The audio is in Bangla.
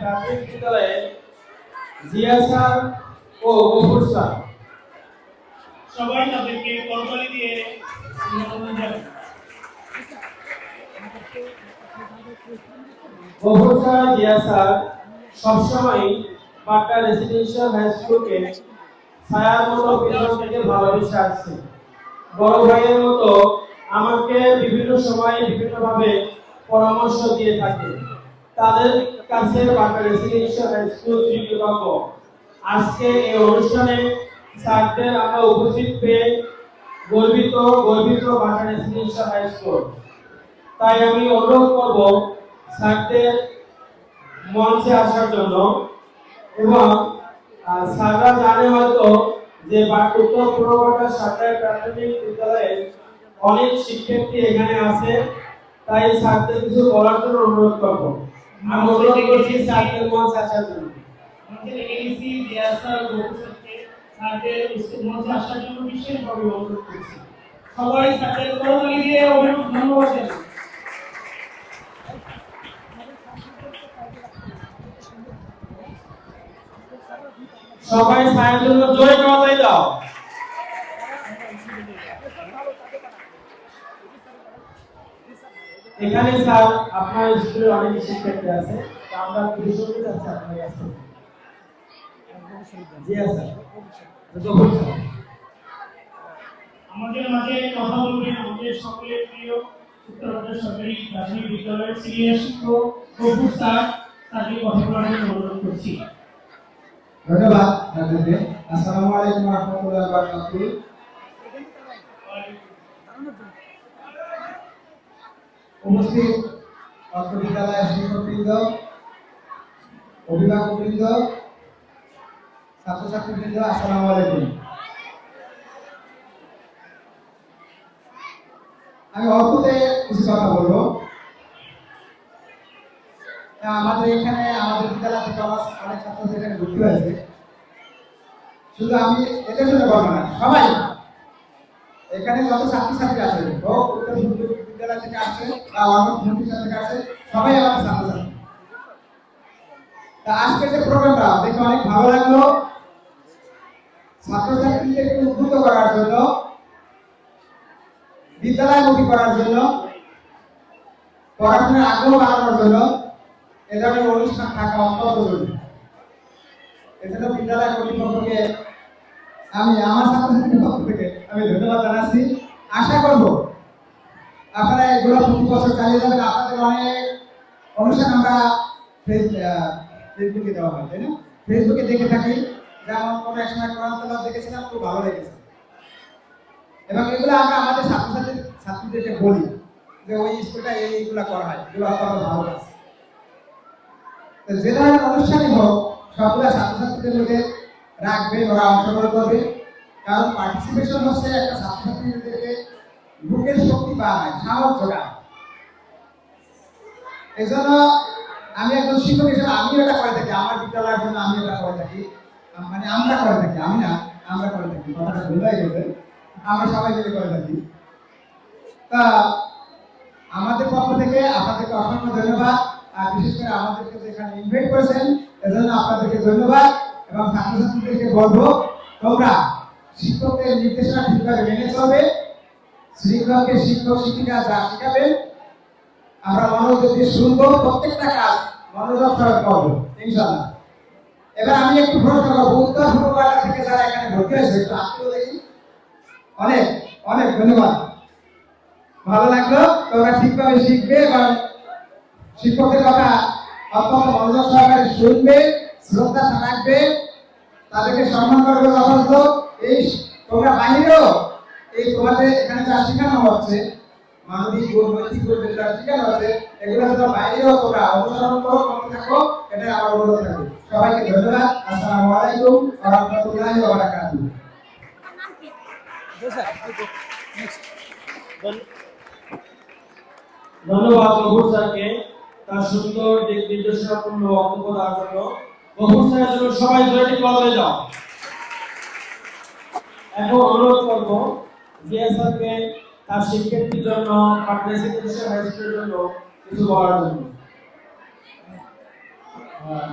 প্রাথমিক বিদ্যালয়ে জিয়া স্যার ও গফুর স্যার। সবাই তাদেরকে করতালি দিয়ে গফুর স্যার জিয়া স্যার সবসময় পাট্টা রেসিডেন্সিয়াল হাই স্কুলকে ছায়ার মতো পিছন থেকে ভালোবেসে আসছে। বড় ভাইয়ের মতো আমাকে বিভিন্ন সময়ে বিভিন্নভাবে পরামর্শ দিয়ে থাকে। তাদের কাছে পাট্টা রেসিডেন্সিয়াল স্কুল আজকে এই অনুষ্ঠানে স্যারদের আমরা উপস্থিত পেয়ে গর্বিত গর্বিত পাট্টা রেসিডেন্সিয়াল হাই স্কুল। তাই আমি অনুরোধ করব স্যারদের মঞ্চে আসার জন্য এবং স্যাররা জানে হয়তো যে উত্তর পূর্বঘাটা সরকারি প্রাথমিক বিদ্যালয়ে অনেক শিক্ষার্থী এখানে আছে। তাই স্যারদের কিছু বলার জন্য অনুরোধ করব। আমি অনুরোধ করছি স্যারদের মঞ্চে আসার জন্য? আমাদের এগেন্সি জিয়া স্যার গফুর স্যারকে স্যারদের স্কুল মঞ্চে আসার জন্য বিশেষভাবে অনুরোধ করছি। সবাই স্যারদের করতালি দিয়ে অভিনন্দন ধন্যবাদ জানাই। সবাই স্যারের জন্য জয় করতাই দাও। এখানে স্যার আপনার স্কুলে অনেক শিক্ষার্থী আছে। আমরা কিছু শুনতে চাচ্ছি আপনার কাছ জি স্যার। আমাদের মাঝে কথা বলবেন আমাদের সকলের প্রিয় সরকারি প্রাথমিক বিদ্যালয়ের সিনিয়র শিক্ষক গফুর স্যার তাকে কথা বলার জন্য অনুরোধ করছি। ধন্যবাদ আপনাদেরকে আসসালামু আলাইকুম রহমতুল্লাহ বারাকাতুহু। উপস্থিত বিদ্যালয়ের শিক্ষকবৃন্দ, অভিভাবকবৃন্দ, ছাত্রছাত্রীবৃন্দ আলাইকুম। আমি কিছু কথা আমাদের এখানে, আমাদের বিদ্যালয় থেকে অনেক ছাত্রদের এখানে ভর্তি হয়েছে। শুধু আমি এদের জন্য বলব না, সবাই। এখানে যত ছাত্রছাত্রী আছে, হোক বিদ্যালয় থেকে প্রতিষ্ঠান থেকে সবাই আমার ছাত্রছাত্রী তা আজকে যে প্রোগ্রামটা দেখে অনেক ভালো লাগল। করার জন্য বিদ্যালয়মুখী করার জন্য, পড়াশোনার আগ্রহ বাড়ানোর জন্য এ ধরনের অনুষ্ঠান থাকা অত্যন্ত জরুরি। এজন্য বিদ্যালয় কর্তৃপক্ষকে আমি, আমার ছাত্রছাত্রীদের পক্ষ থেকে আমি ধন্যবাদ জানাচ্ছি। আশা করব আপনারা এগুলো প্রতি বছর চালিয়ে যাবেন আপনাদের অনেক অনুষ্ঠান আমরা ফেসবুকে দেওয়া হয়, তাই না? ফেসবুকে দেখে থাকি, যেমন কোনো এক সময় কোরআন তেলাওয়াত দেখেছিলাম, খুব ভালো লেগেছে। এবং এগুলো আমরা আমাদের ছাত্রছাত্রী, ছাত্রীদেরকে বলি যে ওই স্কুলটা এই এইগুলো করা হয়, এগুলো আমরা ভালো কাজ তো যে ধরনের অনুষ্ঠানই হোক, সবগুলো ছাত্রছাত্রীদের মধ্যে রাখবে, ওরা অংশগ্রহণ করবে। কারণ পার্টিসিপেশন হচ্ছে একটা ছাত্রছাত্রীদেরকে বুকের শক্তি বাড়ায় সাহস যোগায় এই জন্য আমি একজন শিক্ষক হিসেবে আমি এটা করে থাকি, আমার বিদ্যালয়ের জন্য আমি এটা করে থাকি। মানে আমরা করে থাকি, আমি না, আমরা করে থাকি, কথাটা আমরা সবাই করে থাকি। তা, আমাদের পক্ষ থেকে আপনাদেরকে অসংখ্য ধন্যবাদ, আর বিশেষ করে আমাদেরকে যে এখানে ইনভাইট করেছেন, এজন্য আপনাদেরকে ধন্যবাদ, এবং ছাত্রছাত্রীদেরকে বলব, তোমরা শিক্ষকের নির্দেশনা ঠিকভাবে মেনে চলবে শিক্ষককে শিক্ষক শিক্ষিকা যা শিখাবেন আমরা মনোযোগ দিয়ে শুনব, প্রত্যেকটা কাজ মনোযোগ সহকারে করব, ইনশাআল্লাহ। এবার আমি একটু প্রশ্ন করব। উত্তর পূর্ব থেকে যারা এখানে ভর্তি হয়েছে, একটু আত্মীয় দেখি। অনেক অনেক ধন্যবাদ। ভালো লাগল, তোমরা ঠিকভাবে শিখবে এবং শিক্ষকের কথা অত্যন্ত মনোযোগ সহকারে শুনবে, শ্রদ্ধা রাখবে তাদেরকে সম্মান করবে যথাযথ। এই, তোমরা বাহিরেও এই তোমাদের এখানে যা শেখানো হচ্ছে মানবিক যেটা শেখানো হচ্ছে এগুলো যেন বাইরেও তোমরা অনুসরণ করো করতে থাকো এটা আমার অনুরোধ থাকবে। সবাইকে ধন্যবাদ। আসসালামু আলাইকুম ওয়া রাহমাতুল্লাহি ওয়া বারাকাতুহু। ধন্যবাদ গফুর স্যারকে তার সুন্দর দিক নির্দেশনাপূর্ণ বক্তব্য দেওয়ার জন্য। গফুর স্যারের জন্য সবাই জয়টি বদলে যাও। এখন অনুরোধ করব জিয়া স্যারকে তার শিক্ষার্থীর জন্য ফার্মেসি প্রতিষ্ঠান হাই স্কুলের জন্য কিছু করার জন্য। আহ,